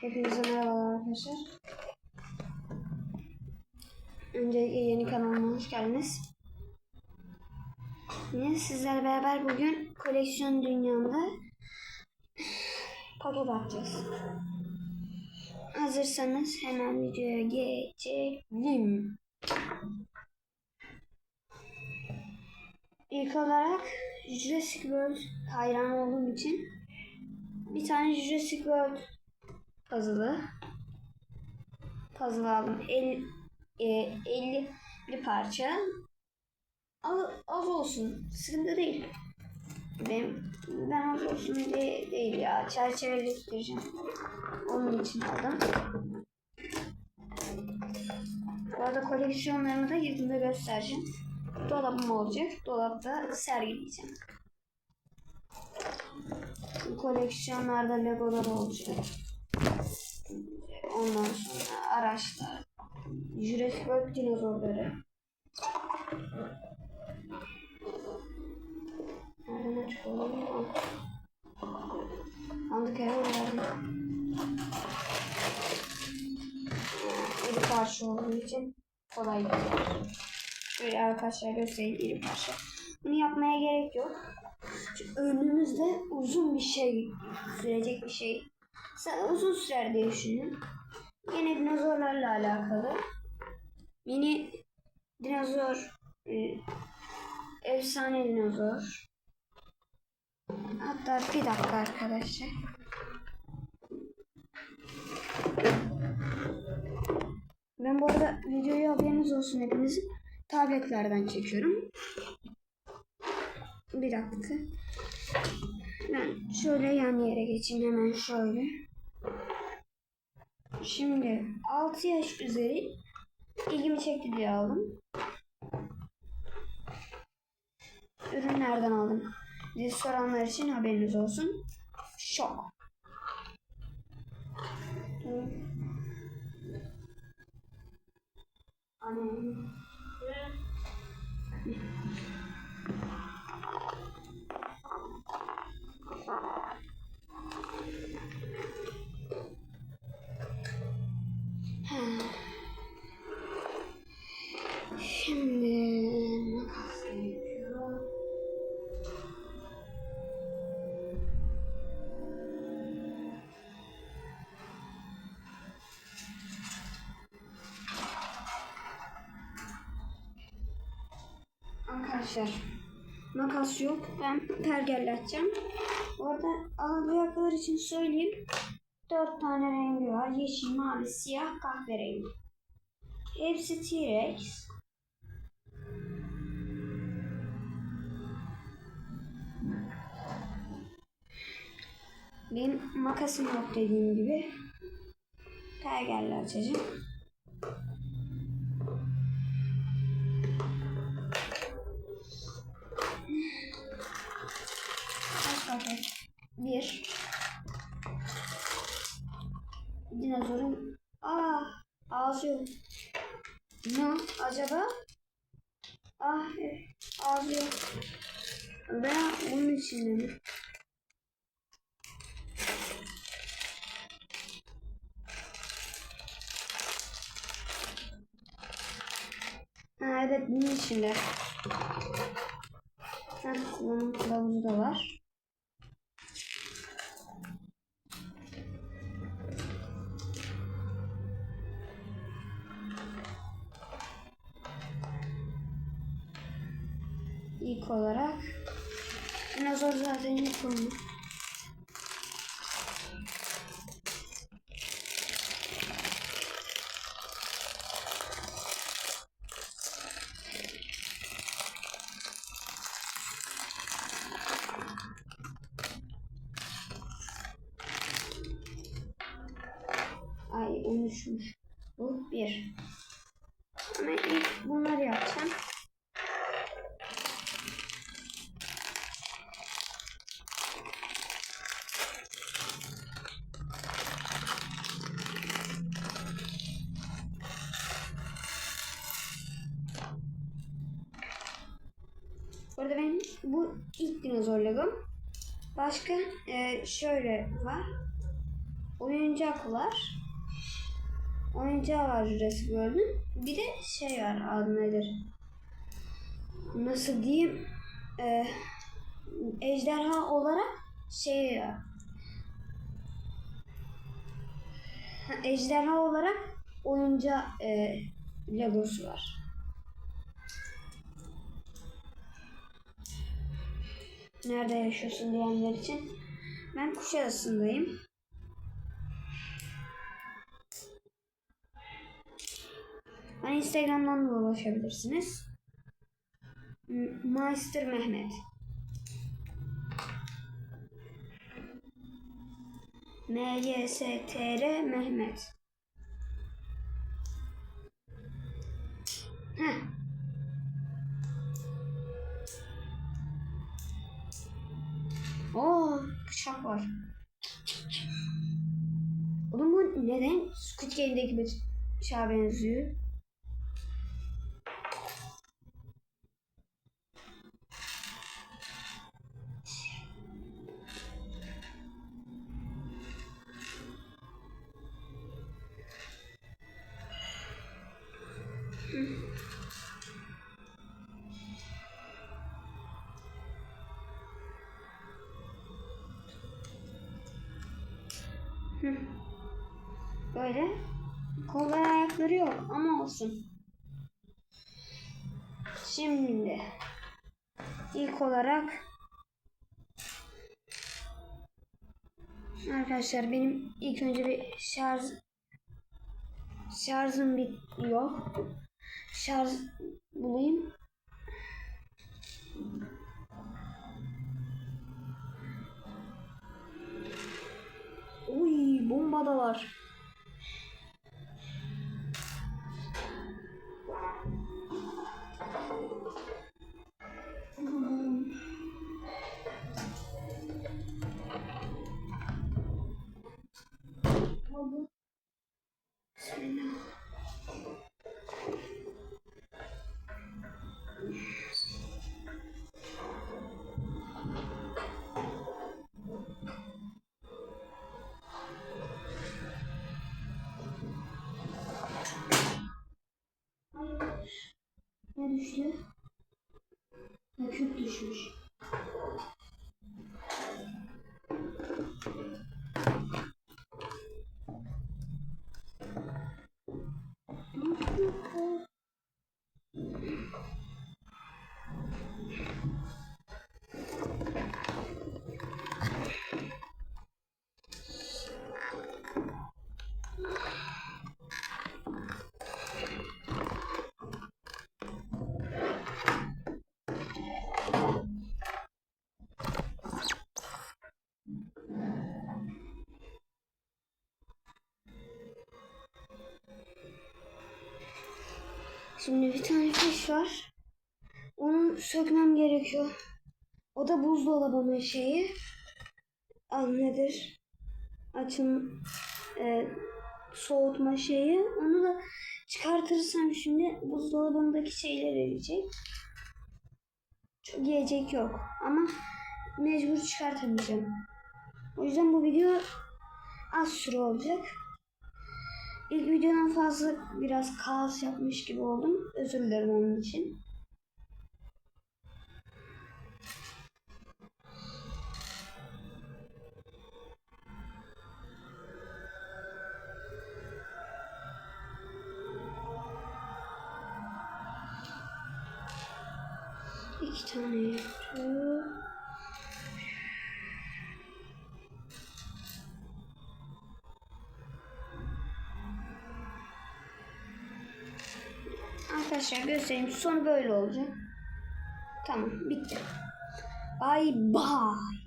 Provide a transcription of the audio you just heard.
Hepinize merhabalar arkadaşlar. Öncelikle yeni kanalıma hoş geldiniz. Yine sizlerle beraber bugün koleksiyon dünyamda paket atacağız. Hazırsanız hemen videoya geçelim. İlk olarak Jurassic World hayran olduğum için bir tane Jurassic World puzzle'ı puzzle aldım. El, e, 50 bir parça. Az, az olsun. Sıkıntı değil. Benim, ben az olsun diye değil ya. Çerçevelettireceğim. Onun için aldım. Bu arada koleksiyonlarımı da yakında göstereceğim. Dolabım olacak. Dolapta sergileyeceğim. Bu koleksiyonlarda legolar olacak. Ondan sonra araçlar. Jurassic World dinozorları. Nereden açıyorum? Andık eve verdim. İri parça olduğu için kolay gidiyor. Şöyle arkadaşlar göstereyim iri parça. Bunu yapmaya gerek yok. Çünkü önümüzde uzun bir şey sürecek bir şey. Uzun sürer diye. Yine dinozorlarla alakalı. Mini dinozor e, efsane dinozor. Hatta bir dakika arkadaşlar. Ben bu arada videoyu haberiniz olsun hepinizin tabletlerden çekiyorum. Bir dakika. Şöyle yan yere geçeyim hemen şöyle. Şimdi 6 yaş üzeri ilgimi çekti diye aldım. Ürün nereden aldım diye soranlar için haberiniz olsun. Şok. Annem. Arkadaşlar makas yok. Ben pergelleteceğim. Orada alacaklar için söyleyeyim. Dört tane rengi var. Yeşil, mavi, siyah, kahverengi. Hepsi T-Rex. Benim makasım yok dediğim gibi. Pergelle açacağım. Paket? Bir. Dinozorun... Aa, ağzı yok. Ne acaba? Ah, eh, ağzı yok. Ben bunun içinde mi? Ha, evet bunun içinde. Ha, kullanım kılavuzu da var. İlk olarak dinozor zaten ilk olmuş. Ay unutmuş. Bu bir. Ama ilk bunları yapacağım. Bu arada benim bu ilk dinozor logom. Başka e, şöyle var. oyuncak var. Oyuncağı var Jurassic World'ün. Bir de şey var adı nedir? Nasıl diyeyim? Ee, ejderha olarak şey var. Ha, ejderha olarak oyunca e, Legosu var. Nerede yaşıyorsun diyenler için. Ben Kuşadası'ndayım. Bana Instagram'dan da ulaşabilirsiniz. Meister Mehmet. M-Y-S-T-R Mehmet. Heh. Oo, bıçak var. Oğlum bu neden Squid Game'deki bıçağa benziyor? Hı. Böyle. Kolay ayakları yok ama olsun. Şimdi ilk olarak arkadaşlar benim ilk önce bir şarj şarjım bit yok. Şarj bulayım. Uy bomba da var. Şimdi bir tane fiş var. Onu sökmem gerekiyor. O da buzdolabının şeyi. Al nedir? Açım e, soğutma şeyi. Onu da çıkartırsam şimdi buzdolabındaki şeyler eriyecek. Çok yiyecek yok. Ama mecbur çıkartamayacağım. O yüzden bu video az süre olacak. İlk videodan fazla biraz kaos yapmış gibi oldum. Özür dilerim onun için. Arkadaşlar göstereyim. Sonu böyle olacak. Tamam bitti. Bye bye.